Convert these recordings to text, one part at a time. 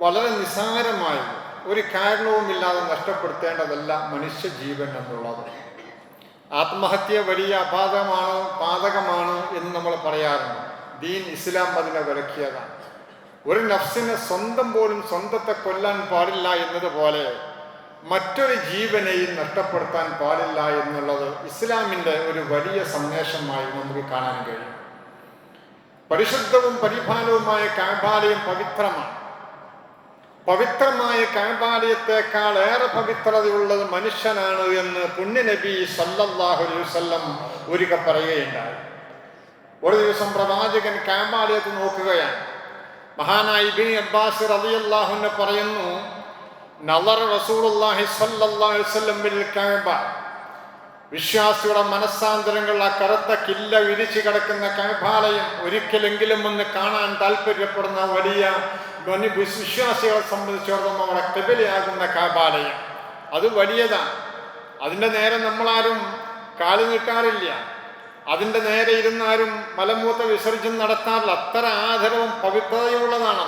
വളരെ നിസ്സാരമായ ഒരു കാരണവുമില്ലാതെ നഷ്ടപ്പെടുത്തേണ്ടതല്ല മനുഷ്യ ജീവൻ എന്നുള്ളത്. ആത്മഹത്യ വലിയ അപാതകമാണ് പാതകമാണ് എന്ന് നമ്മൾ പറയാറുണ്ട്. ദീൻ ഇസ്ലാം അതിനെ വിലക്കിയതാണ്. ഒരു നഫ്സിനെ സ്വന്തം പോലും സ്വന്തത്തെ കൊല്ലാൻ പാടില്ല എന്നതുപോലെ മറ്റൊരു ജീവനെയും നഷ്ടപ്പെടുത്താൻ പാടില്ല എന്നുള്ളത് ഇസ്ലാമിന്റെ ഒരു വലിയ സന്ദേശമായി നമുക്ക് കാണാൻ കഴിയും. പരിശുദ്ധവും പരിപാലവുമായ കാബാലയം പവിത്രമാണ്. പവിത്രമായ കാബാലയത്തെക്കാൾ ഏറെ പവിത്രതയുള്ളത് മനുഷ്യനാണ് എന്ന് പുണ്യനബി സല്ലല്ലാഹു അലൈഹി വസല്ലം പറയുകയുണ്ടായി. ഒരു ദിവസം പ്രവാചകൻ കാബാലയത്ത് നോക്കുകയാണ്. മഹാനായി ബിൻ അബ്ബാസ് റളിയല്ലാഹുവിനെ പറയുന്നു നളർ റസൂലുള്ളാഹി സല്ലല്ലാഹു വസല്ലം ബിൽ കഅബ വിശ്വാസിയുടെ മനസ്സാന്തരങ്ങൾ ആ കറുത്ത കില്ല വിരിച്ചു കിടക്കുന്ന കാബാലയം ഒരിക്കലെങ്കിലും ഒന്ന് കാണാൻ താല്പര്യപ്പെടുന്ന വലിയ ധ്വനി വിശ്വാസികളെ സംബന്ധിച്ചിടത്തോളം അവിടെ കബിലയാകുന്ന കാബാലയം. അത് വലിയതാണ് അതിന്റെ നേരെ നമ്മളാരും കാലു നീട്ടാറില്ല. അതിന്റെ നേരെ ഇരുന്നാരും മലമൂത്ത വിസർജനം നടത്താറില്ല. അത്ര ആദരവും പവിത്രതയുള്ളതാണ്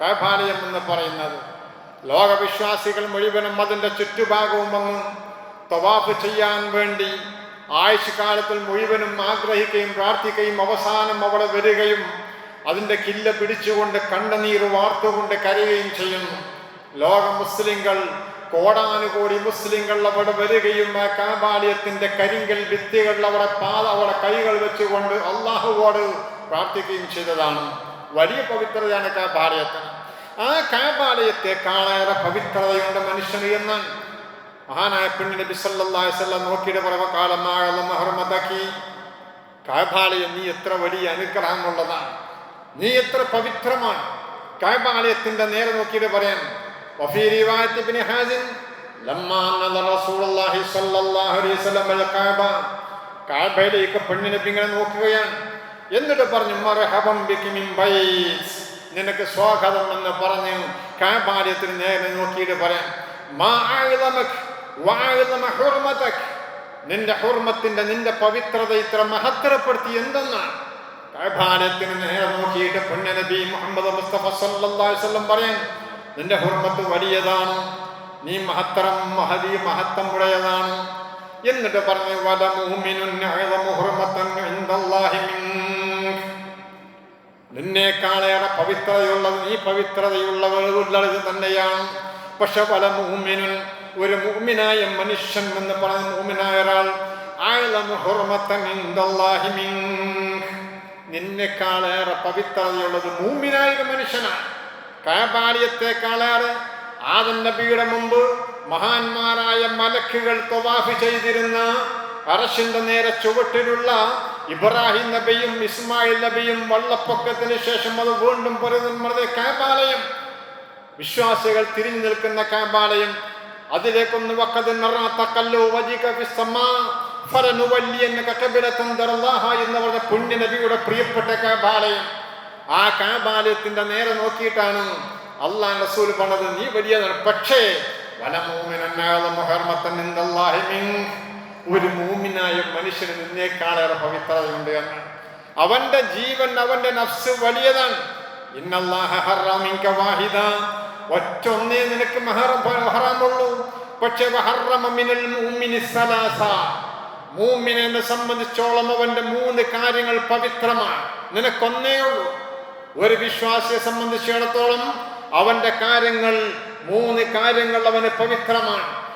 കാബാലയം എന്ന് പറയുന്നത്. ലോകവിശ്വാസികൾ മുഴുവനും അതിന്റെ ചുറ്റുഭാഗവും വന്ന് തവാഫ് ചെയ്യാൻ വേണ്ടി ആയുഷ്കാലത്തിൽ മുഴുവനും ആഗ്രഹിക്കുകയും പ്രാർത്ഥിക്കുകയും അവസാനം അവിടെ വരികയും അതിന്റെ കില്ല പിടിച്ചുകൊണ്ട് കണ്ണുനീർ വാർത്തുകൊണ്ട് കരയുകയും ചെയ്യുന്നു. ലോക മുസ്ലിങ്ങൾ കോടാനുകോടി മുസ്ലിങ്ങൾ അവിടെ വരികയും ആ കാബാലയത്തിന്റെ കരിങ്കൽ ഭിത്തികൾ അവിടെ പാത അവിടെ കൈകൾ വെച്ചുകൊണ്ട് അള്ളാഹുവോട് പ്രാർത്ഥിക്കുകയും ചെയ്തതാണ്. വലിയ പവിത്രതയാണ് കാബാലയത്തിന് ആ കാബാലയത്തെ കാണാതെ പവിത്രതയുണ്ട് മനുഷ്യന് എന്ന് മഹാനായ പെണ്ണിന് ബിസല്ലാഹി സ്വല്ലം നോക്കിയിട്ട് പറയുമ്പോൾ കാലമാകുന്ന മഹർമതാക്കി കാബാലയം നീ എത്ര വലിയ അനുഗ്രഹമുള്ളതാണ്. നീ എത്ര പവിത്രമാണ്. കാബാലയത്തിന്റെ നേരെ നോക്കിയിട്ട് പറയാൻ പെണ്ണിനെ നോക്കുകയാണ്. എന്നിട്ട് പറഞ്ഞു നിനക്ക് സ്വാഗതം എന്ന് പറഞ്ഞു കാപാലയത്തിന് നേരെ നോക്കിയിട്ട് പറയാം. നിന്റെ ഹുർമത്തിന്റെ നിന്റെ പവിത്രത ഇത്ര മഹത്തരപ്പെടുത്തി എന്തെന്നാണ്? കൈഭാരത്തിന് നേരെ നോക്കിയിട്ട് പുണ്യ നബി മുഹമ്മദ് മുസ്തഫ വസല്ലം പറയാൻ നിന്റെ ഹുർമത്ത് വലിയതാണ് നീ മഹത്തരം മഹതി മഹത്തം ഉടയതാണ്. എന്നിട്ട് പറഞ്ഞു വല നിന്നേക്കാളേറെ പവിത്രതയുള്ളത് നീ പവിത്രതയുള്ളവരുള്ളത് തന്നെയാണ്. പക്ഷെ പല മുഅ്മിനുൻ ഒരു മൂമിനായ മനുഷ്യൻ എന്ന് പറഞ്ഞ മൂമിനായ ഒരാൾ അഅ്ലമു ഹുർമത്തൻ ഇൻദല്ലാഹി മിൻക. നിന്നെക്കാളേറെ പവിത്രതയുള്ളത് മൂമിനായ ഒരു മനുഷ്യനാണ്. കാപാലിയത്തെക്കാളേറെ ആദൻ നബിയുടെ മുമ്പ് മഹാന്മാരായ മലക്കുകൾ തൊവാഫ് ചെയ്തിരുന്ന അറശിന്റെ നേരെ ചുവട്ടിലുള്ള ഇബ്രാഹിം നബിയും ഇസ്മായിൽ നബിയും വള്ളപ്പൊക്കത്തിന് ശേഷം അത് വീണ്ടും പൊരുതുന്നത് കാബാലയം വിശ്വാസികൾ തിരിഞ്ഞു നിൽക്കുന്ന കാബാലയം അതിലേക്കൊന്ന് വക്കത് കല്ലോ വജിക എന്ന് പറഞ്ഞ പുണ്യ നബിയുടെ പ്രിയപ്പെട്ട കാബാലയം ആ കാബാലയത്തിന്റെ നേരെ നോക്കിയിട്ടാണ് അള്ളാൻ റസൂൽ പറഞ്ഞത് നീ വലിയതാണ് പക്ഷേ ഒരു മൂമിനായ മനുഷ്യന് നിന്നേക്കാളേറെ പവിത്രതയുണ്ട് എന്ന് അവന്റെ ജീവൻ അവന്റെ നഫ്സ് വലിയതാണ്. ഒറ്റൊന്നേ നിനക്ക് ഹറാമുള്ളൂ പക്ഷെ മൂമിനെ സംബന്ധിച്ചോളം അവന്റെ മൂന്ന് കാര്യങ്ങൾ പവിത്രമാണ്. നിനക്കൊന്നേ ഉള്ളൂ. ഒരു വിശ്വാസിയെ സംബന്ധിച്ചിടത്തോളം അവന്റെ കാര്യങ്ങൾ മൂന്ന് കാര്യങ്ങൾ അവന് പവിത്രമാണ്.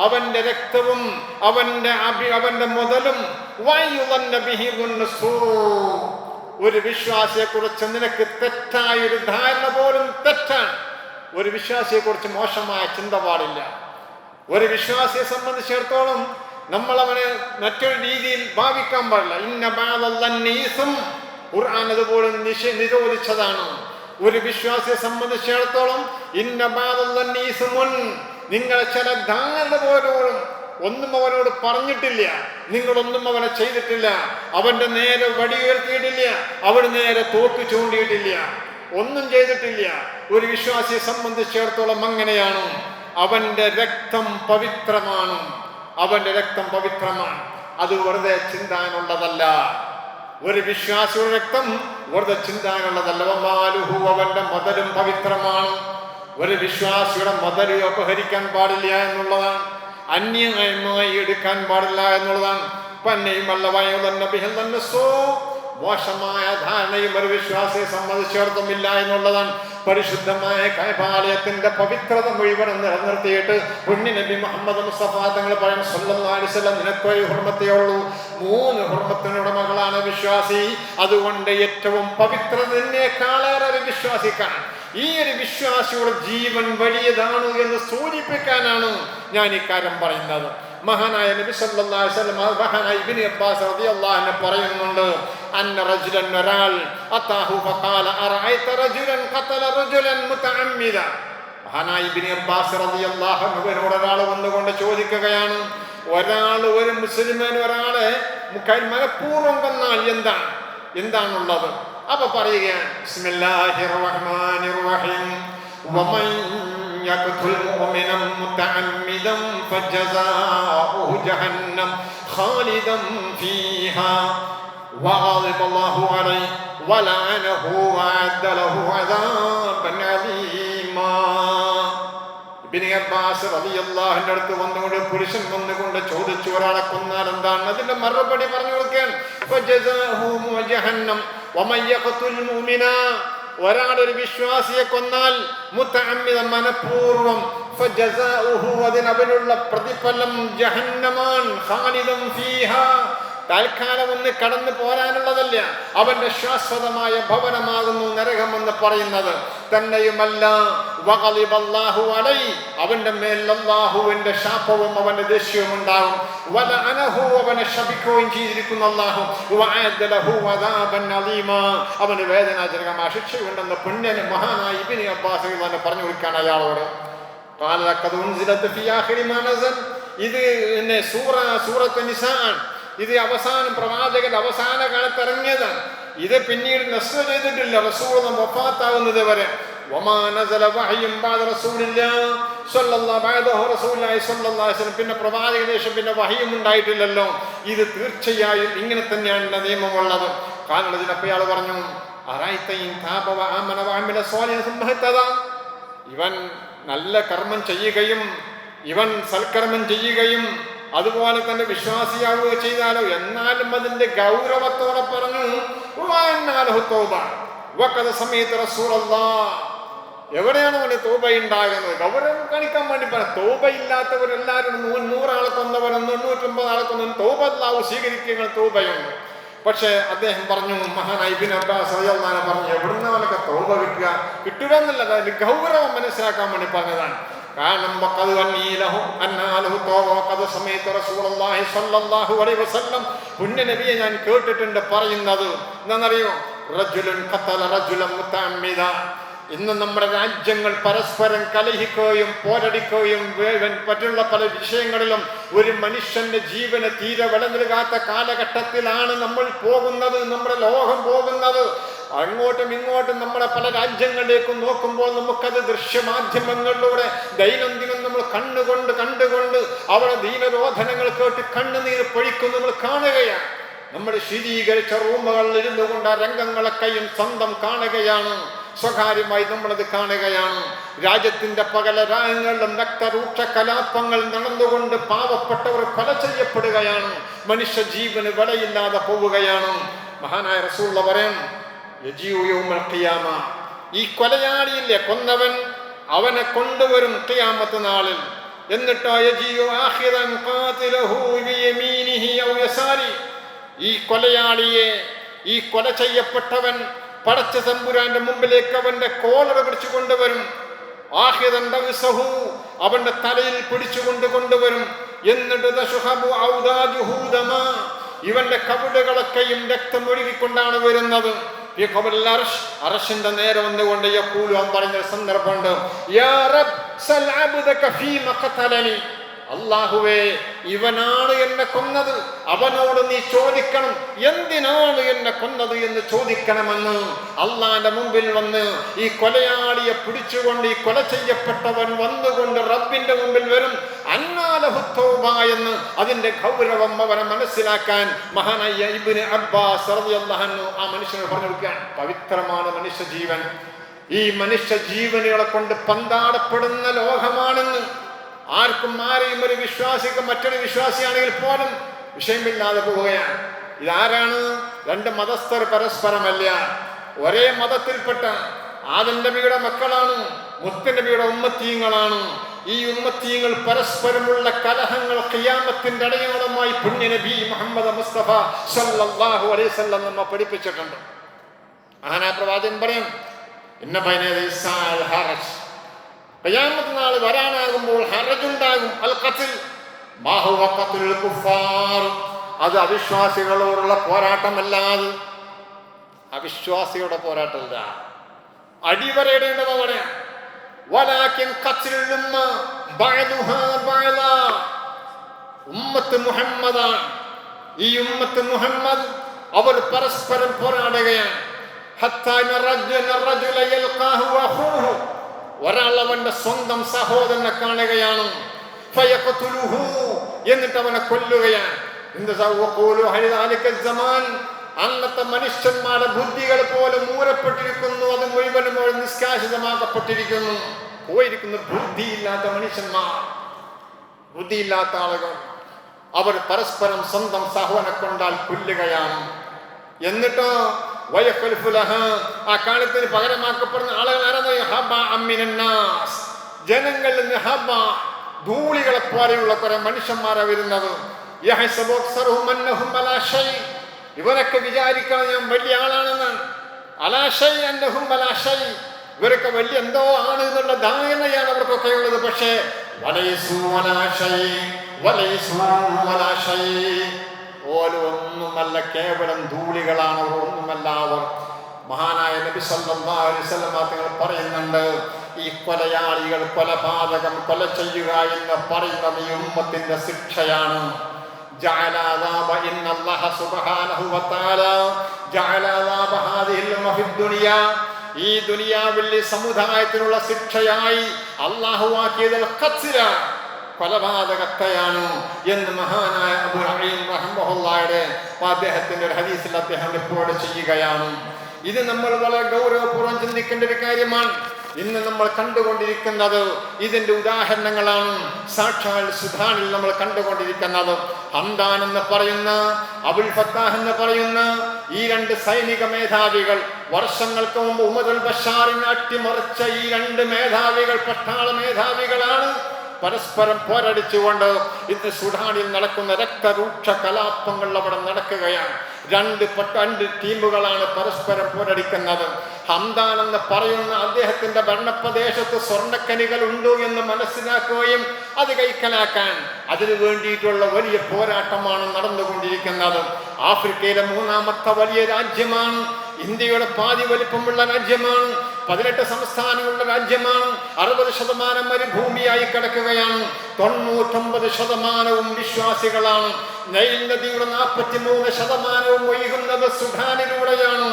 അവന്റെ രക്തവും അവന്റെ അവന്റെ മുതലും. ഒരു വിശ്വാസിയെ കുറിച്ച് നിനക്ക് തെറ്റായ ഒരു ധാരണ പോലും തെറ്റാണ്. ഒരു വിശ്വാസിയെ കുറിച്ച് മോശമായ ചിന്ത പാടില്ല. ഒരു വിശ്വാസിയെ സംബന്ധിച്ചിടത്തോളം നമ്മൾ അവനെ മറ്റൊരു രീതിയിൽ ഭാവിക്കാൻ പാടില്ല. ഇന്ന ബാലീസും ഖുർആൻ അതുപോലെ നിഷ നിരോധിച്ചതാണ്. ഒരു വിശ്വാസിയെ സംബന്ധിച്ചിടത്തോളം ഇന്ന ബാലീസുമുൻ നിങ്ങളെ ചില ധാരണ പോലും ഒന്നും അവനോട് പറഞ്ഞിട്ടില്ല. നിങ്ങളൊന്നും അവനെ ചെയ്തിട്ടില്ല. അവന്റെ നേരെ വടിയുയർത്തിയിട്ടില്ല അവന് നേരെ തോക്ക് ചൂണ്ടിയിട്ടില്ല. ഒന്നും ചെയ്തിട്ടില്ല. ഒരു വിശ്വാസിയെ സംബന്ധിച്ചിടത്തോളം അങ്ങനെയാണ്. അവന്റെ രക്തം പവിത്രമാണ്. അവന്റെ രക്തം പവിത്രമാണ്. അത് വെറുതെ ചിന്താനുള്ളതല്ല. ഒരു വിശ്വാസിയുടെ രക്തം വെറുതെ ചിന്താനുള്ളതല്ല. മാലുഹു അവന്റെ മതലും പവിത്രമാണ്. ഒരു വിശ്വാസിയുടെ മതലും അപഹരിക്കാൻ പാടില്ല എന്നുള്ളതാണ്. അന്യമായി എടുക്കാൻ പാടില്ല എന്നുള്ളതാണ്. പന്നെയും വയോതന്നെ ബിഹൽ തന്നെ സോ മോശമായ ധാരണയും ഒരു വിശ്വാസിയെ സംബന്ധിച്ചിടത്തുമില്ല എന്നുള്ളതാണ് പരിശുദ്ധമായ കൈപാലയത്തിന്റെ പവിത്രത മുഴുവൻ നിലനിർത്തിയിട്ട് പുണ്യ നബി മുഹമ്മദ് മുസ്തഫ തങ്ങൾ പറയുന്ന സല്ലല്ലാഹു നിനക്കൊരു ഹുർമത്തേ ഉള്ളൂ. മൂന്ന് ഹുർമത്തിനുള്ള മകളാണ് വിശ്വാസി. അതുകൊണ്ട് ഏറ്റവും പവിത്രത നിന്നേക്കാളേറെ ഒരു വിശ്വാസിക്കാണ്. ഈ ഒരു വിശ്വാസിയുടെ ജീവൻ വലിയതാണ് എന്ന് സൂചിപ്പിക്കാനാണ് ഞാൻ ഇക്കാര്യം പറയുന്നത്. മഹാനായ നബി സല്ലല്ലാഹു അലൈഹി വസല്ലം മഹാനായ ഇബ്നു അബ്ബാസ് റളിയല്ലാഹു അൻഹു പറയുന്നുണ്ട് അന്ന റജുലൻ ഒരാൾ അതാഹു ഫഖാല അറഅയ്ത റജുലൻ ഖതല റജുലൻ മുതഅമ്മിദ. മഹാനായ ഇബ്നു അബ്ബാസ് റളിയല്ലാഹു അൻഹുവിനോട് ഒരാൾ വന്നുകൊണ്ട് ചോദിക്കുകയാണ് ഒരാൾ ഒരു മുസ്ലിമിന് ഒരാളെ മനഃപൂർവം കൊന്നാൽ എന്താണ് എന്താണുള്ളത്? അപ്പൊ പറയുകയാണ് ബിസ്മില്ലാഹിർ റഹ്മാനിർ റഹീം വമൻ يقتل مؤمنا متعمدا فجزاؤه جهنم خالدا فيها وغضب الله عليه ولعنه وأعد له عذابا عظيما ഇബ്നു അബ്ബാസ് റളിയല്ലാഹുവിന്റെ അടുത്ത് വന്നുകൊണ്ട് പുരുഷൻ വന്നുകൊണ്ട് ചോദിച്ചു ഒരാളെ കൊന്നാൽ എന്താണ് അതിന്റെ മറുപടി പറഞ്ഞു കൊടുക്കുകയാണ് ഫജസാഹു ജഹന്നം വമൻ യഖ്തുൽ മുഅ്മിന ഒരാൾ ഒരു വിശ്വാസിയെ കൊന്നാൽ മുത്തഅമ്മിദ മനഃപൂർവം അതിനവനുള്ള പ്രതിഫലം ജഹന്നമാൻ ഖാലിദൻ ഫീഹാ. തൽക്കാലം ഒന്ന് കടന്നു പോരാനുള്ളതല്ല അവന്റെ ശാശ്വതമായ ഭവനമാകുന്നു നരകമെന്ന് പറയുന്നത് തന്നെയുമല്ല വഗളിബല്ലാഹു അലൈ അവന്റെ മേൽ അല്ലാഹുവിന്റെ ശാപവും അവന്റെ ദേഷ്യവും ഉണ്ടാകും വല അനഹു അവനെ ശപിക്കുകയും ചെയ്തിരിക്കുന്നു അല്ലാഹു വഅഅദ ലഹു അദാബൻ അലീമ അവന് വേദനാജനകമായ ശിക്ഷയുണ്ടെന്ന് പുണ്യന് മഹാനായ ഇബ്നു അബ്ബാസ് തന്നെ പറഞ്ഞു കൊടുക്കാൻ അയാളോട് قال لقد انزلت في اخر ما نزل ഇത് പിന്നെ സൂറ സൂറത്ത് നിസാൻ ഇത് അവസാനം പ്രവാചകൻ അവസാന കാലത്ത് ഇറങ്ങിയതാണ്. ഇത് പിന്നീട് നസ്വ ചെയ്തിട്ടില്ല. റസൂൾ വഫാത്താവുന്നത് വരെ. പിന്നെ പ്രവാചക ദേശം പിന്നെ വഹയും ഉണ്ടായിട്ടില്ലല്ലോ. ഇത് തീർച്ചയായും ഇങ്ങനെ തന്നെയാണ് നിയമമുള്ളത്. കാരണം ഇതിനപ്പയാൾ പറഞ്ഞു ഇവൻ നല്ല കർമ്മം ചെയ്യുകയും ഇവൻ സൽക്കർമ്മം ചെയ്യുകയും അതുപോലെ തന്നെ വിശ്വാസിയാവുക ചെയ്താലോ എന്നാലും അതിന്റെ ഗൗരവത്തോടെ പറഞ്ഞു എവിടെയാണ് അവന് തോബ ഉണ്ടാകുന്നത് ഗൗരവം കാണിക്കാൻ വേണ്ടി പറഞ്ഞു തോബ ഇല്ലാത്തവരെല്ലാവരും നൂറാളെ കൊന്നവരും തൊണ്ണൂറ്റൊമ്പത് ആളെ കൊന്നവരും തോബ അല്ലാഹു സ്വീകരിക്കുന്ന തോബയുണ്ട്. പക്ഷേ അദ്ദേഹം പറഞ്ഞു മഹാനായി അബ്ബാസ് പറഞ്ഞു എവിടുന്ന് അവനൊക്കെ തോബ കിട്ടുക? കിട്ടുക എന്നുള്ളത് ഗൗരവം മനസ്സിലാക്കാൻ വേണ്ടി പറഞ്ഞതാണ്. കാരണം വഖദ് വന്നീലഹു അന്നാലഹു തോബ വഖദ് സമയത്ത് റസൂലുള്ളാഹി സ്വല്ലല്ലാഹു അലൈഹി വസല്ലം. പുണ്യ നബിയെ ഞാൻ കേട്ടിട്ടുണ്ട് പറയുന്നത്. എന്താണെന്നറിയോ? റജുലുൻ ഖതല റജുലൻ മുതഅമ്മിദ ഇന്ന് നമ്മുടെ രാജ്യങ്ങൾ പരസ്പരം കലഹിക്കുകയും പോരടിക്കുകയും മറ്റുള്ള പല വിഷയങ്ങളിലും ഒരു മനുഷ്യന്റെ ജീവന് തീരെ വില നൽകാത്ത കാലഘട്ടത്തിലാണ് നമ്മൾ പോകുന്നത് നമ്മുടെ ലോകം പോകുന്നത്. അങ്ങോട്ടും ഇങ്ങോട്ടും നമ്മുടെ പല രാജ്യങ്ങളിലേക്കും നോക്കുമ്പോൾ നമുക്കത് ദൃശ്യമാധ്യമങ്ങളിലൂടെ ദൈനംദിനം നമ്മൾ കണ്ണുകൊണ്ട് കണ്ടുകൊണ്ട് അവിടെ ദീനരോധനങ്ങൾ കേട്ട് കണ്ണുനീർ പൊഴിക്കും നമ്മൾ കാണുകയാണ്. നമ്മൾ ശീതീകരിച്ച റൂമുകളിൽ ഇരുന്നുകൊണ്ട് ആ രംഗങ്ങളൊക്കെയും സ്വന്തം കാണുകയാണ്. സ്വകാര്യമായി നമ്മളത് കാണുകയാണ്. രാജ്യത്തിന്റെ പകല രാജ്യങ്ങളിലും രക്തരൂക്ഷ കലാപങ്ങൾ നടന്നുകൊണ്ട് പാവപ്പെട്ടവർ കൊല ചെയ്യപ്പെടുകയാണ്. മനുഷ്യ ജീവന് വിലയില്ലാതെ പോവുകയാണ്. മഹാനായ റസൂള്ള പറയാം. ഈ കൊലയാളിയില്ലേ കൊന്നവൻ? അവനെ കൊണ്ടുവരും ഖിയാമത്ത് നാളിൽ. എന്നിട്ടോ ഈ കൊലയാളിയെ ഈ കൊല ചെയ്യപ്പെട്ടവൻ പടച്ച തമ്പുരാന്റെ മുമ്പിലേക്ക് അവന്റെ കോളർ പിടിച്ചു കൊണ്ടുവരും ആഹിറൻ റഅ്സഹു, അവന്റെ തലയിൽ പിടിച്ചുകൊണ്ട് കൊണ്ടുവരും. എന്നിട്ട്. ഇവന്റെ കവിടുകളൊക്കെയും രക്തം ഒഴുകിക്കൊണ്ടാണ് വരുന്നത്. അർശിന്റെ നേരെ വന്നുകൊണ്ട് യക്കൂലു അവൻ പറഞ്ഞ സന്ദർഭമുണ്ട്. അള്ളാഹുവേ ഇവനാണ് എന്നെ കൊന്നത്. അവനോട് നീ ചോദിക്കണം എന്തിനാണ് എന്നെ കൊന്നത് എന്ന് ചോദിക്കണമെന്ന് അള്ളാന്റെ മുമ്പിൽ വന്ന് ഈ കൊലയാളിയെ പിടിച്ചുകൊണ്ട് ഈ കൊല ചെയ്യപ്പെട്ടവൻ വന്നുകൊണ്ട് റബ്ബിന്റെ മുമ്പിൽ വരും. അന്നാലഹുത്തോബ എന്ന് അതിന്റെ ഗൗരവം അവനെ മനസ്സിലാക്കാൻ മഹാനായ ഇബ്നു അബ്ബാസ് ആ മനുഷ്യനെ പറഞ്ഞു കൊടുക്കുകയാണ്. പവിത്രമാണ് മനുഷ്യജീവൻ. ഈ മനുഷ്യ ജീവനുകളെ കൊണ്ട് പന്താടപ്പെടുന്ന ലോകമാണെന്ന് ആർക്കും ആരെയും ഒരു വിശ്വാസിക്ക് മറ്റൊരു വിശ്വാസിയാണെങ്കിൽ പോലും വിഷയമില്ലാതെ പോവുകയാണ്. ഇതാരാണ്? രണ്ട് മതസ്ഥർ പരസ്പരമല്ല. ഒരേ മതത്തിൽപ്പെട്ട ആദം നബിയുടെ മക്കളാണ് മുത്തനബിയുടെ ഉമ്മത്തീങ്ങളാണ്. ഈ ഉമ്മത്തീങ്ങൾ പരസ്പരമുള്ള കലഹങ്ങൾ ഖിയാമത്തിന്റെ അടയാളമായി പുണ്യ നബി മുഹമ്മദ് മുസ്തഫ സല്ലല്ലാഹു അലൈഹി നമ്മ പഠിപ്പിച്ചിട്ടുണ്ട്. ആനാ പ്രവാചകൻ പറയും ഇന്ന ഹറജ്. ഖിയാമത്ത് നാൾ വരാനാകുമ്പോൾ ഹറജുണ്ടാകും അൽ കുഫാർ. അത് അവിശ്വാസികളോടുള്ള പോരാട്ടമല്ലാതെ. അവിശ്വാസിയുടെ പോരാട്ടമല്ല. അടിവരയിടേണ്ടത് ഈ മുഹമ്മദ് അവർ പരസ്പരം പോരാടുകയാണ്. ഒരാൾ അവന്റെ സ്വന്തം സഹോദരനെ കാണുകയാണ്. എന്നിട്ട് അവനെ കൊല്ലുകയാണ്. അന്നത്തെ മനുഷ്യന്മാരുടെ ബുദ്ധികൾ പോലെ മൂരപ്പെട്ടിരിക്കുന്നു. അത് മുഴുവനും അവർ നിഷ്കാശിതമാക്കപ്പെട്ടിരിക്കുന്നു പോയിരിക്കുന്നു ബുദ്ധിയില്ലാത്ത മനുഷ്യന്മാർ ബുദ്ധിയില്ലാത്ത ആളുകൾ അവർ പരസ്പരം സ്വന്തം സഹോനെ കൊണ്ടാൽ കൊല്ലുകയാണ്. എന്നിട്ടോ ആ കാലത്തിന് പകരമാക്കപ്പെടുന്ന ആളുകൾ ആരാധന ജനങ്ങളിൽ നിന്ന് ഹബ ധൂളികളെ പോലെയുള്ള കുറെ മനുഷ്യന്മാരാണ് വരുന്നത്. ഇവരൊക്കെ വിചാരിക്കണം ഞാൻ വലിയ ആളാണെന്നാണ് അലാശൈ അന്നഹും അലാശൈ ഇവരൊക്കെ വലിയ എന്തോ ആണ് എന്നുള്ള ധാരണയാണ് അവർക്കൊക്കെ ഉള്ളത്. പക്ഷേ വലൈസു അലാശൈ വലൈസു വലാശൈ. പോലും ഒന്നുമല്ല കേവലം ധൂളികളാണ് അവർ ഒന്നുമല്ല അവർ മഹാനായ നബി സല്ലല്ലാഹു അലൈഹി വസല്ലം തങ്ങൾ പറയുന്നുണ്ട് ഈ കൊലയാളികൾ കൊലപാതകം കൊല ചെയ്യുക എന്ന് പറയുന്നത് ഈ ഉമ്മത്തിന്റെ ശിക്ഷയാണ്. ഈ ദുനിയാവിൽ സമുദായത്തിനുള്ള ശിക്ഷയായി അള്ളാഹു ആക്കിയതിൽ കൊലപാതകത്തെയാണ് എന്ന് മഹാനായ അബു ഹഈം റഹ്മഹുള്ളായുടെ അദ്ദേഹത്തിന്റെ ഒരു ഹദീസിൽ അദ്ദേഹം റിപ്പോർട്ട് ചെയ്യുകയാണ്. ഇത് നമ്മൾ വളരെ ഗൗരവപൂർവം ചിന്തിക്കേണ്ട ഒരു കാര്യമാണ്. ഇന്ന് നമ്മൾ കണ്ടുകൊണ്ടിരിക്കുന്നത് ഇതിന്റെ ഉദാഹരണങ്ങളാണ്. സാക്ഷാൽ സുധാനിൽ നമ്മൾ കണ്ടുകൊണ്ടിരിക്കുന്നത്. ഹംദാൻ എന്ന് പറയുന്ന അബുൽ ഫത്താഹ് എന്ന് പറയുന്ന ഈ രണ്ട് സൈനിക മേധാവികൾ വർഷങ്ങൾക്ക് മുമ്പ് ഉമദുൽ ബഷാറിനെ അട്ടിമറിച്ച ഈ രണ്ട് മേധാവികൾ പട്ടാള മേധാവികളാണ്. പരസ്പരം പോരടിച്ചുകൊണ്ട് ഇന്ന് സുഡാനിൽ നടക്കുന്ന രക്തരൂക്ഷ കലാപങ്ങൾ അവിടെ നടക്കുകയാണ്. രണ്ട് രണ്ട് ടീമുകളാണ് പരസ്പരം പോരടിക്കുന്നത്. ഹംദാൻ എന്ന് പറയുന്ന അദ്ദേഹത്തിന്റെ ഭരണപ്രദേശത്ത് സ്വർണക്കനികൾ ഉണ്ടോ എന്ന് മനസ്സിലാക്കുകയും അത് കൈക്കലാക്കാൻ അതിനു വേണ്ടിയിട്ടുള്ള വലിയ പോരാട്ടമാണ് നടന്നുകൊണ്ടിരിക്കുന്നത്. ആഫ്രിക്കയിലെ മൂന്നാമത്തെ വലിയ രാജ്യമാണ് ഇന്ത്യയുടെ പാതി വലിപ്പമുള്ള രാജ്യമാണ് പതിനെട്ട് സംസ്ഥാനങ്ങളുടെ രാജ്യമാണ് അറുപത് ശതമാനം മരുഭൂമിയായി കിടക്കുകയാണ് തൊണ്ണൂറ്റൊമ്പത് ശതമാനവും വിശ്വാസികളാണ്. നൈൽ നദിയുടെ നാൽപ്പത്തി മൂന്ന് ശതമാനവും ഒഴുകുന്നത് സുഡാനിലൂടെയാണ്.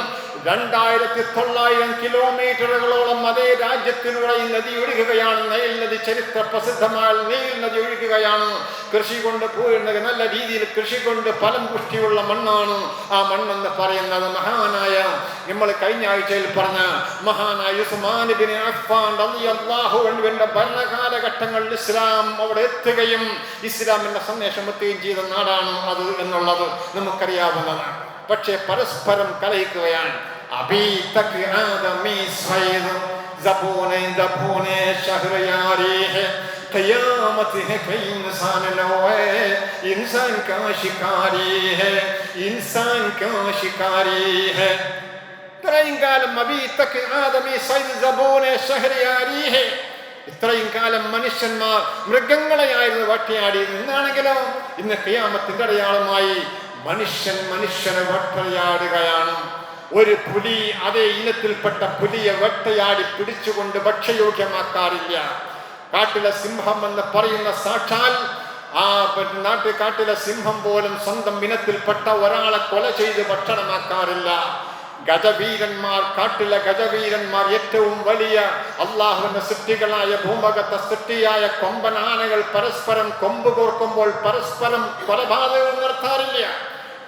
രണ്ടായിരത്തി തൊള്ളായിരം കിലോമീറ്ററുകളോളം അതേ രാജ്യത്തിലൂടെ ഈ നദി ഒഴുകുകയാണ്. നൈൽ നദി ചരിത്ര പ്രസിദ്ധമായ നൈൽ നദി ഒഴുകുകയാണ്. കൃഷി കൊണ്ട് പോയിരുന്ന നല്ല രീതിയിൽ കൃഷി കൊണ്ട് ഫലം പുഷ്ടിയുള്ള മണ്ണാണ്. ആ മണ്ണെന്ന് പറയുന്നത് മഹാനായ നമ്മൾ കഴിഞ്ഞ ആഴ്ചയിൽ പറഞ്ഞ മഹാനായ ഉസ്മാനിബിന് ഭരണകാലഘട്ടങ്ങളിൽ ഇസ്ലാം അവിടെ എത്തുകയും ഇസ്ലാമിന്റെ സന്ദേശം എത്തുകയും ചെയ്ത നാടാണ് അത് എന്നുള്ളത് നമുക്കറിയാവുന്നതാണ്. പക്ഷേ പരസ്പരം കലയിക്കുകയാണ് അബീ തക് ആദമീ സൈദ് कयामत है कई इंसान लोए इंसान का शिकारी है इंसान का शिकारी है ഇത്രയും കാലം അബീത്തക്ക് ആദമി സൈദ് സബൂനെ ഷഹരിയാരി ഹേ ഇത്രയും കാലം മനുഷ്യന്മാർ മൃഗങ്ങളെയായിരുന്നു വട്ടിയാടിയത് ഇന്നാണെങ്കിലോ ഇന്ന് കിയാമത്തിന്റെ അടയാളമായി മനുഷ്യൻ മനുഷ്യനെ വേട്ടയാടുകയാണ് ഒരു പുലി അതേ ഇനത്തിൽപ്പെട്ട പുലിയെ വേട്ടയാടി പിടിച്ചുകൊണ്ട് ഭക്ഷ്യയോഗ്യമാക്കാറില്ല കാട്ടിലെ സിംഹം എന്ന് പറയുന്ന സാക്ഷാൽ ആ നാട്ടിൽ കാട്ടിലെ സിംഹം പോലും സ്വന്തം ഇനത്തിൽപ്പെട്ട ഒരാളെ കൊല ചെയ്ത് ഭക്ഷണമാക്കാറില്ല. ഗജവീരന്മാർ കാട്ടിലെ ഗജവീരന്മാർ ഏറ്റവും വലിയ അള്ളാഹുവിന്റെ സൃഷ്ടികളായ ഭൂമകത്തെ സൃഷ്ടിയായ കൊമ്പനാനകൾ പരസ്പരം കൊമ്പ് കോർക്കുമ്പോൾ പരസ്പരം കൊലപാതകം നിർത്താറില്ല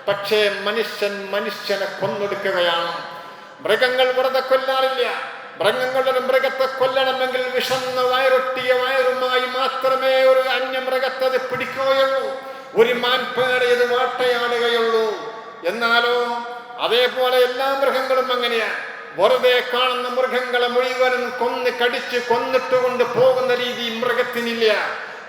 പക്ഷേ മനുഷ്യൻ മനുഷ്യനെ കൊന്നൊടുക്കുകയാണ്. മൃഗങ്ങൾ വെറുതെ കൊല്ലാറില്ല. മൃഗങ്ങളുടെ മൃഗത്തെ കൊല്ലണമെങ്കിൽ വിഷന്ന വയറൊട്ടിയ വയറുമായി മാത്രമേ ഒരു അന്യമൃഗത്തെ അത് പിടിക്കുകയുള്ളൂ. ഒരു മാൻപേടയത് വാട്ടയാടുകയുള്ളൂ. എന്നാലോ അതേപോലെ എല്ലാ മൃഗങ്ങളും അങ്ങനെയാണ് വെറുതെ കാണുന്ന മൃഗങ്ങളെ മുഴുവനും കൊന്ന് കടിച്ച് കൊന്നിട്ട് കൊണ്ട് പോകുന്ന രീതി മൃഗത്തിനില്ല.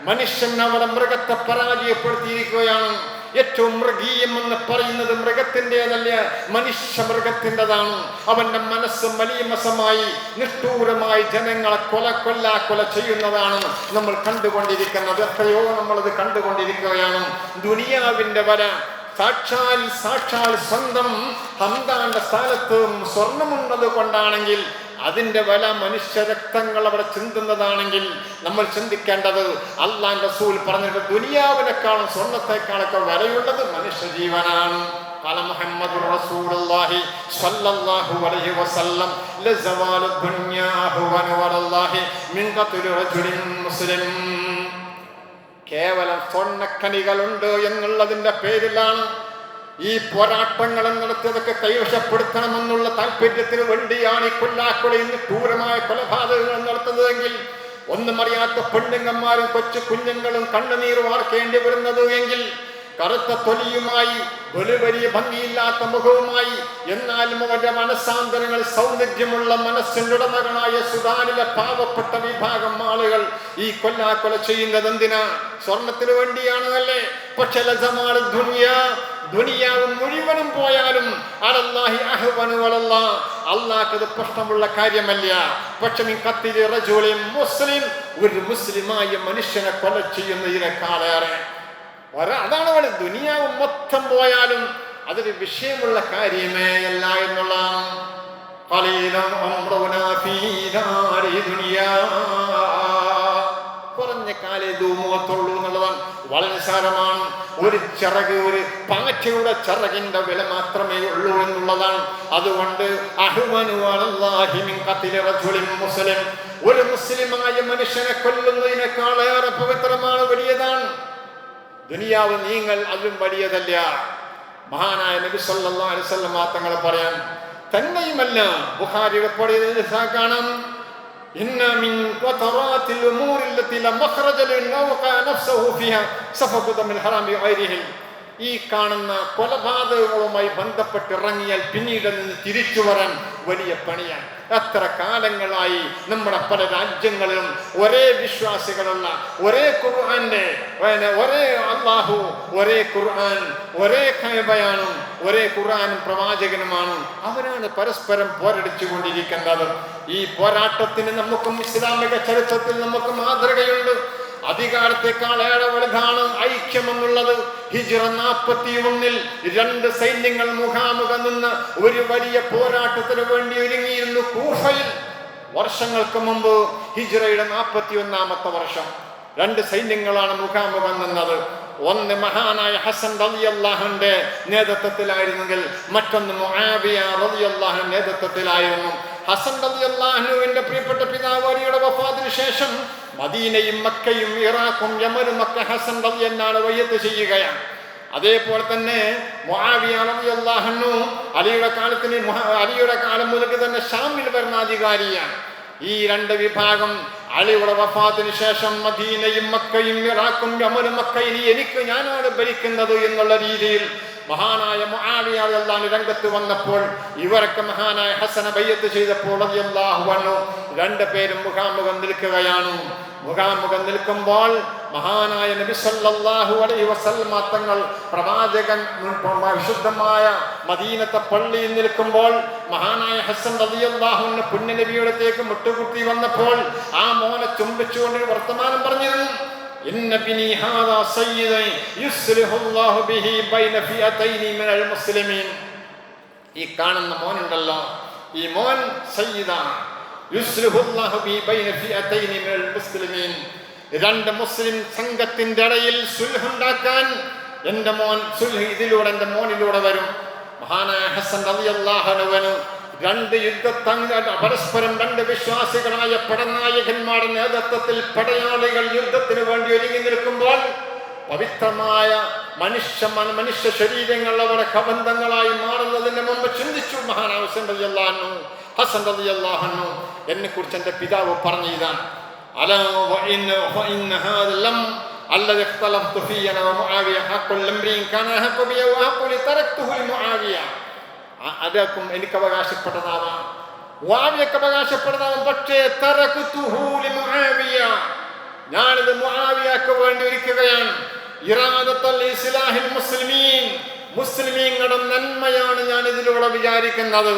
മനുഷ്യൻ അവിടെ മൃഗത്തെ പരാജയപ്പെടുത്തിയിരിക്കുകയാണ്. ഏറ്റവും മൃഗീയം എന്ന് പറയുന്നത് മൃഗത്തിന്റെതല്ല മനുഷ്യ മൃഗത്തിന്റെതാണ് അവന്റെ മനസ്സ് മലീമസമായി നിഷ്ഠൂരമായി ജനങ്ങളെ കൊല കൊല്ല കൊല ചെയ്യുന്നതാണ് നമ്മൾ കണ്ടുകൊണ്ടിരിക്കുന്നത്. എത്രയോ നമ്മളത് കണ്ടുകൊണ്ടിരിക്കുകയാണ്. ദുനിയാവിന്റെ വര സാക്ഷാൽ സാക്ഷാൽ സ്വന്തം ഹന്താന്റെ സ്ഥലത്തും സ്വർണമുള്ളത് കൊണ്ടാണെങ്കിൽ അതിന്റെ വില മനുഷ്യ രക്തങ്ങൾ അവിടെ ചിന്തുന്നതാണെങ്കിൽ നമ്മൾ ചിന്തിക്കേണ്ടത് അള്ളാൻ റസൂൽ പറഞ്ഞിട്ട് ദുനിയാവിനേക്കാളും സ്വർണത്തെക്കാളൊക്കെ വിലയുള്ളത് മനുഷ്യ ജീവനാണ് قال محمد رسول الله صلى الله عليه وسلم لزوال الدنيا هون على الله من قتل رجل مسلم കേവലം സ്വർണ്ണക്കണികളുണ്ട് എന്നുള്ളതിന്റെ പേരിലാണ് ഈ പോരാട്ടങ്ങൾ നടത്തിയതൊക്കെ കൈവശപ്പെടുത്തണമെന്നുള്ള താല്പര്യത്തിന് വേണ്ടിയാണ് ഈ കൊല്ലാക്കൊലയിൽ ക്രൂരമായ കൊലപാതകങ്ങൾ നടത്തുന്നതെങ്കിൽ ഒന്നും അറിയാത്ത പെണ്ണുങ്ങന്മാരും കൊച്ചു കുഞ്ഞുങ്ങളും കണ്ണുനീർ വാർക്കേണ്ടി വരുന്നത് എങ്കിൽ കറുത്ത തൊലിയുമായി വലിയ ഭംഗിയില്ലാത്ത മുഖവുമായി എന്നാലും അവരുടെ മനസ്സാന്തരങ്ങൾ സൗന്ദര്യമുള്ള മനസ്സിനുടമകളായ സുഡാനിലെ പാവപ്പെട്ട വിഭാഗം ആളുകൾ ഈ കൊല്ലാക്കൊല ചെയ്യുന്നത് എന്തിനാ? സ്വർണത്തിന് വേണ്ടിയാണ് അല്ലേ? പക്ഷെ ലജമാണ് ദുനിയ ദുനിയാവ് മുഴുവനും പോയാലും അലല്ലാഹി അഹ്വനു അലല്ലാ അള്ളാഹ്ക്ക് അത് പ്രശ്നമുള്ള കാര്യമല്ല. പക്ഷെ നീ കത്തിരി റജൂലിൻ മുസ്ലിം ഒരു മുസ്ലിമായ മനുഷ്യനെ കൊല ചെയ്യുന്നതിനേക്കാളേറെ അതാണ് അവിടെ ദുനിയാവ് മൊത്തം പോയാലും അതൊരു വിഷയമുള്ള കാര്യമേ അല്ല എന്നുള്ള ദാരി ദുനിയാ. കാലേ ധൂമുഖത്തുള്ളൂ എന്നുള്ളതാണ്. വളരെ സാരമാണ് ഒരു ചിറക് ഒരു പാറ്റയുടെ ചിറകിന്റെ വില മാത്രമേ ഉള്ളൂ എന്നുള്ളതാണ്. അതുകൊണ്ട് മുസ്ലിം. ഒരു മുസ്ലിമായ മനുഷ്യനെ കൊല്ലുന്നതിനേക്കാളേറെ പവിത്രമാണ് വലിയതാണ്. ദുനിയാവ് നീങ്ങൾ അതും വലിയതല്ല. മഹാനായ നബി വസല്ലം തങ്ങൾ പറയാൻ തന്നെയുമല്ല ബുഹാരി റിപ്പോർട്ട് കാണാം. ഇന്ന മിൻ ഖതറാത്തിൽ ഉമൂർ التي لا مخرج لمن وقع نفسه فيها سفك دم الحرام بغيره ഈ കാണുന്ന കൊലപാതകങ്ങളുമായി ബന്ധപ്പെട്ട് ഇറങ്ങിയാൽ പിന്നീട് നിന്ന് തിരിച്ചു വരാൻ വലിയ പണിയാണ് എത്ര കാലങ്ങളായി നമ്മുടെ പല രാജ്യങ്ങളിലും ഒരേ വിശ്വാസികളുള്ള ഒരേ ഖുർആന്റെ പിന്നെ ഒരേ അള്ളാഹു ഒരേ ഖുർആൻ ഒരേ കൈബയാണും ഒരേ ഖുർആനും പ്രവാചകനുമാണ് അവരാണ് പരസ്പരം പോരടിച്ചു കൊണ്ടിരിക്കേണ്ടത് ഈ പോരാട്ടത്തിന് നമുക്കും ഇസ്ലാമിക ചരിത്രത്തിൽ നമുക്ക് മാതൃകയുണ്ട്. അധികാരത്തെക്കാൾ ഏറെ വലുതാണ് ഐക്യം എന്നുള്ളത് ഹിജ്റ നാൽപ്പത്തി ഒന്നിൽ രണ്ട് സൈന്യങ്ങൾ മുഖാമുഖം നിന്ന് ഒരു വലിയ പോരാട്ടത്തിന് വേണ്ടി ഒരുങ്ങിയിരുന്നു കൂഫയിൽ. വർഷങ്ങൾക്ക് മുമ്പ് ഹിജിറയുടെ നാൽപ്പത്തി ഒന്നാമത്തെ വർഷം രണ്ട് സൈന്യങ്ങളാണ് മുഖാമുഖം നിന്നത്. ഒന്ന് മഹാനായ ഹസൻ റളിയല്ലാഹുവിന്റെ നേതൃത്വത്തിലായിരുന്നെങ്കിൽ മറ്റൊന്ന് മുആവിയ റളിയല്ലാഹു നേതൃത്വത്തിലായിരുന്നു. ഹസൻ റളിയല്ലാഹുവിന്റെ പ്രിയപ്പെട്ട പിതാവ് അലിയുടെ വഫാദിന് ശേഷം മദീനയും മക്കയും ഇറാഖും യമനും ഒക്കെ ഹസൻ റളിയല്ലാഹു വയ്യത്ത് ചെയ്യുകയാണ്. അതേപോലെ തന്നെ മുആവിയ റളിയല്ലാഹു അലിയുടെ കാലത്തിന് അലിയുടെ കാലം മുതൽ തന്നെ ഷാമിൽ ഭരണാധികാരിയാണ്. ഈ രണ്ട് വിഭാഗം അലിയുടെ വഫാത്തിന് ശേഷം മദീനയും മക്കയും ഇറാഖും യമനും മക്ക ഇനി എനിക്ക് ഞാനാണ് ഭരിക്കുന്നത് എന്നുള്ള രീതിയിൽ മഹാനായ മുആവിയ റളിയല്ലാഹു രംഗത്ത് വന്നപ്പോൾ ഇവരൊക്കെ മഹാനായ ഹസന ബയ്യത്ത് ചെയ്തപ്പോൾ റളിയല്ലാഹു വന്നു രണ്ടു പേരും മുഖാമുഖം നിൽക്കുകയാണ്. മുഖാമുഖം നിൽക്കുമ്പോൾ മഹാനായ നബി സല്ലല്ലാഹു അലൈഹി വസല്ലമ തങ്ങൾ പ്രവാചകൻ വിശുദ്ധമായ മദീനത്തെ പള്ളിയിൽ നിൽക്കുമ്പോൾ മഹാനായ ഹസൻ റളിയല്ലാഹു അൻഹു പുണ്യ നബിയുടെ മുട്ടുകുത്തി വന്നപ്പോൾ ആ മോനെ ചുംബിച്ചുകൊണ്ട് വർത്തമാനം പറഞ്ഞിരുന്നു ഈ കാണുന്ന മോനുണ്ടല്ലോ ഈ മോൻ ബൈന മിനൽ മുസ്ലിമീൻ. രണ്ട് മുസ്ലിം സംഘത്തിന്റെ ഇടയിൽ സുൽഹുണ്ടാക്കാൻ എന്റെ മോൻ സുൽഹ് ഇതിലൂടെ എന്റെ മോനിലൂടെ വരും. മഹാനായ ഹസൻ അലിയല്ലാഹനവന് രണ്ട് യുദ്ധത്തങ്ങ പരസ്പരം രണ്ട് വിശ്വാസികളായ പടനായകന്മാരുടെ നേതൃത്വത്തിൽ പടയാളികൾ യുദ്ധത്തിന് വേണ്ടി ഒരുങ്ങി നിൽക്കുമ്പോൾ പവിത്രമായ മനുഷ്യ മനുഷ്യ ശരീരങ്ങൾ അവരുടെ കബന്ധങ്ങളായി മാറുന്നതിന് മുമ്പ് ചിന്തിച്ചു മഹാനായ ഹസൻ റളിയല്ലാഹു ഹസൻ എന്നെ കുറിച്ച് എന്റെ പിതാവ് പറഞ്ഞു ഇതാണ് അല വഇൻ വഇൻ ഹാദ ലം الذي اختلفت فيه انا ومعاويه حق لامرئ كان احق بي واحق لتركته لمعاويه അ- അതൊക്കെ എനിക്ക് അവകാശപ്പെട്ടതാവാം വാവിയൊക്കെ അവകാശപ്പെട്ടതാവാം പക്ഷേ തറക്കുതുഹു ലിമുആവിയ. ഞാനിത് മുആവിയക്ക് വേണ്ടി ഒരുക്കുകയാണ് ഇറാദത്തുൽ ഇസ്ലാഹിൽ മുസ്ലിമീൻ മുസ്ലിമീങ്ങളുടെ നന്മയാണ് ഞാൻ ഇതിലൂടെ വിചാരിക്കുന്നത്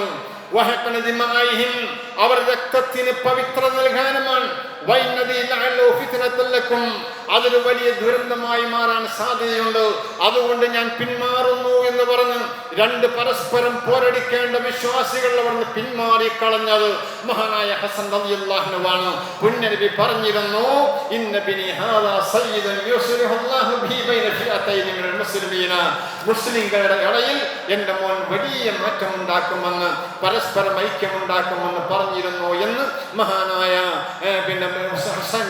വഹഖന ദിമാഇഹിം. അവർ രക്തത്തിന് പവിത്രത നൽകാനുമാണ് വൈനദി ലഅല്ലഹു ഫിത്നത്തുൽ ലക്കും. അതൊരു വലിയ ദുരന്തമായി മാറാൻ സാധ്യതയുണ്ട്. അതുകൊണ്ട് ഞാൻ പിന്മാറുന്നു എന്ന് പറഞ്ഞ് രണ്ട് പരസ്പരം പോരടിക്കേണ്ട വിശ്വാസികൾ അവിടുന്ന് പിന്മാറി കളഞ്ഞത് മഹാനായ ഹസൻ അള്ളാഹ്നുവാണ് പുന്നരവി പറഞ്ഞിരുന്നു ഇന്ന അല്ലാഹു ബിഹി ബൈന ഫിഅതൈനി മിനൽ മുസ്ലിമീന. മുസ്ലിങ്ങളുടെ ഇടയിൽ എന്റെ മോൻ വലിയ മാറ്റം ഉണ്ടാക്കുമെന്ന് പരസ്പരം ഐക്യമുണ്ടാക്കുമെന്ന് പറഞ്ഞിരുന്നു എന്ന് മഹാനായ പിന്നെ ഹസൻ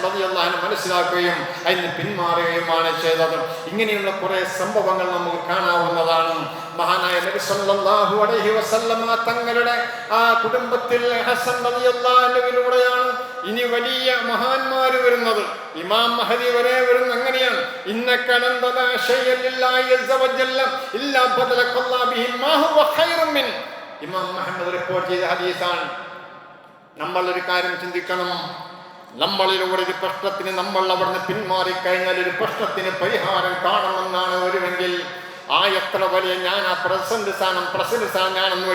മനസ്സിലാക്കുകയും അതിന് പിന്മാറുകയുമാണ് ചെയ്തത്. ഇങ്ങനെയുള്ള കുറെ സംഭവങ്ങൾ നമുക്ക് കാണാവുന്നതാണ്. മഹാനായ നബി സല്ലല്ലാഹു അലൈഹി വസല്ലമ തങ്ങളുടെ ആ കുടുംബത്തിൽ ഹസൻ റളിയല്ലാഹുവിലൂടെയാണ് ഇനി വലിയ മഹാന്മാർ വരുന്നത്. ഇമാം മഹദി വരെ വരുന്ന അങ്ങനെയാണ്. ഇന്ന വജല്ല ഇല്ലാ ഇമാം മുഹമ്മദ് റിപ്പോർട്ട് ചെയ്ത ഹദീസാണ്. നമ്മൾ ഒരു കാര്യം ചിന്തിക്കണം. നമ്മളിലൂടെ ഒരു പ്രശ്നത്തിന് നമ്മൾ അവിടുന്ന് പിന്മാറിക്കഴിഞ്ഞാൽ ഒരു പ്രശ്നത്തിന് പരിഹാരം കാണുമെന്നാണ് ഒരുവെങ്കിൽ ആ എത്ര വലിയ ഞാൻ ആ പ്രസിഡന്റ് സ്ഥാനം പ്രസിഡന്റ് സ്ഥാനം ഞാനെന്ന്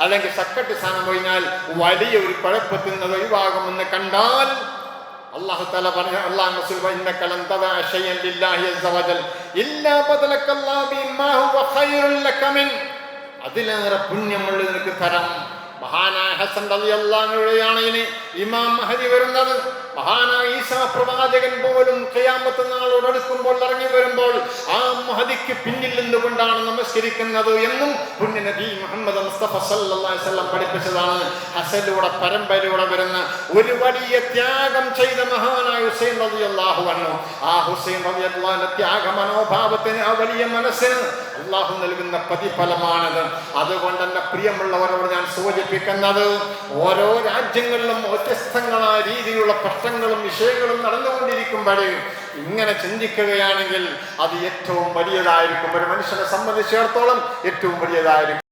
അല്ലെങ്കിൽ സെക്രട്ടറി സ്ഥാനം കഴിഞ്ഞാൽ വലിയ ഒരു കുഴപ്പത്തിൽ നിന്ന് ഒഴിവാകുമെന്ന് കണ്ടാൽ മിൻ. അതിലേറെ പുണ്യമുള്ള നിനക്ക് തരം. മഹാനായ ഹസൻ റളിയല്ലാഹുവിനെയാണ് ഇനി. ഇമാം മഹദി വരുന്നത് മഹാനായ ഈസാ പ്രവാചകൻ പോലും ഖിയാമത്ത് നാളോട് അടുക്കുമ്പോൾ ഇറങ്ങി വരുമ്പോൾ ആ മഹദിക്ക് പിന്നിൽ നിന്നുകൊണ്ടാണ് നമസ്കരിക്കുന്നത് എന്നും പുണ്യ നബി മുഹമ്മദ് മുസ്തഫ വസല്ലം പഠിപ്പിച്ചതാണ്. ഹസലൂടെ പരമ്പരയോടെ വരുന്ന ഒരു വലിയ ത്യാഗം ചെയ്ത മഹാനായ ഹുസൈൻ റബി അള്ളാഹു അൻഹു. ആ ഹുസൈൻ റബി അള്ളാഹിന്റെ ത്യാഗ മനോഭാവത്തിന് ആ വലിയ മനസ്സിന് അള്ളാഹു നൽകുന്ന പ്രതിഫലമാണത്. അതുകൊണ്ട് തന്നെ പ്രിയമുള്ളവരോട് ഞാൻ സൂചിപ്പിക്കുന്നത് ഓരോ രാജ്യങ്ങളിലും വ്യത്യസ്തങ്ങളായ രീതിയിലുള്ള പ്രശ്നങ്ങളും വിഷയങ്ങളും നടന്നുകൊണ്ടിരിക്കുമ്പോഴേ ഇങ്ങനെ ചിന്തിക്കുകയാണെങ്കിൽ അത് ഏറ്റവും വലിയതായിരിക്കും. ഒരു മനുഷ്യനെ സംബന്ധിച്ചിടത്തോളം ഏറ്റവും വലിയതായിരിക്കും.